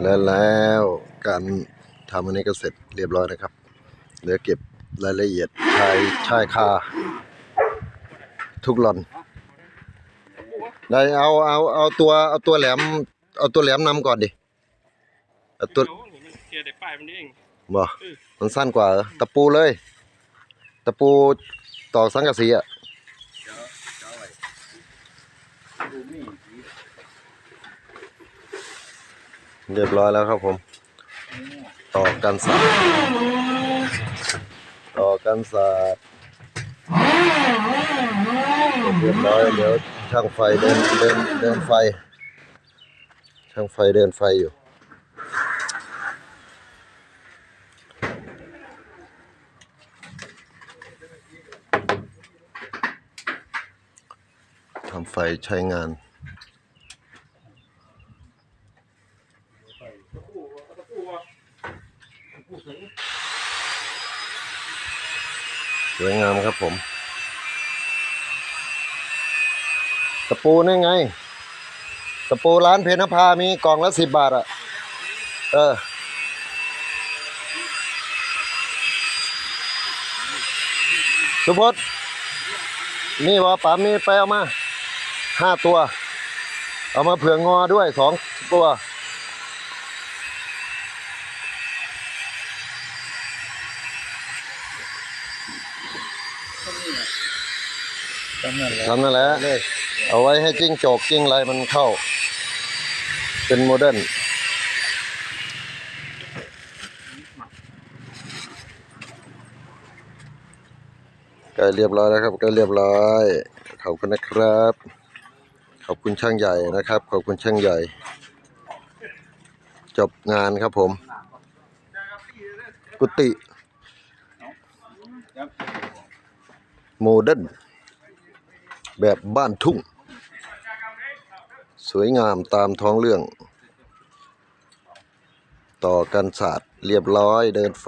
และแล้วการทำอันนี้ก็เสร็จเรียบร้อยนะครับ เหลือเก็บรายละเอียดชายชายคา ทุกหลอนได้เอาเอาเอาตัวเอาตัวแหลม เอาตัวแหลมนำก่อนดิเอาตัวเดี๋ยวนี่มันเกียร์ได้ป้ายมันเองบ่มันสั้นกว่าเหรอตะปูเลย ตะปูตอกสังกะสีอะ เรียบร้อยแล้วครับผม ต่อกันสาดต่อกันสาดเรียบร้อยเดี๋ยวช่างไฟเดินเดินเดินไฟ ช่างไฟเดินไฟอยู่ทำไฟใช้งาน สวยงามครับผมตะปูนี่ไงตะปูร้านเพนภามีกล่องละสิบบาทอะ เออ สุพจน์นี่วะป๋ามีไปเอามาห้าตัว เอามาเผื่องอด้วยสองตัว นั่นแหละทำนั่นแหละเอาไว้ให้จิ้งจกจิ้งอะไรมันเข้า เป็นโมเดิร์นใกล้เรียบร้อยแล้วครับใกล้เรียบร้อยขอบคุณนะครับ ขอบคุณช่างใหญ่นะครับ ขอบคุณช่างใหญ่ จบงานครับผม กุฏิโมเดิร์น แบบบ้านทุ่ง สวยงามตามท้องเรื่อง ต่อกันศาสตร์เรียบร้อยเดินไฟ